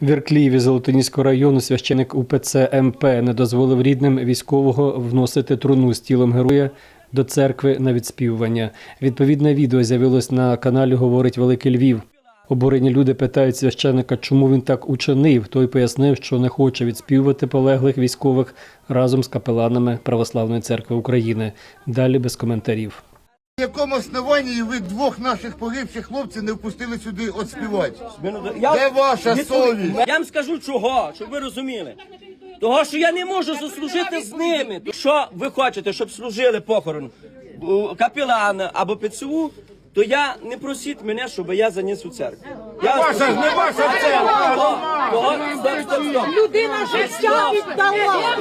В Ірклієві Золотоніського району священик УПЦ МП не дозволив рідним військового вносити труну з тілом героя до церкви на відспівування. Відповідне відео з'явилось на каналі Говорить Великий Львів. Обурені люди питають священика, чому він так учинив. Той пояснив, що не хоче відспівувати полеглих військових разом з капеланами Православної церкви України. Далі без коментарів. В якому основанні ви двох наших погибших хлопців не впустили сюди от співати? Де ваша совість? Я вам скажу чого, щоб ви розуміли. Того, що я не можу заслужити з ними. Що ви хочете, щоб служили похорон у капелана або ПЦУ, то я не просіть мене, щоб я заніс у церкву. Я Ваша ж не ваша церква! Людина життя віддала.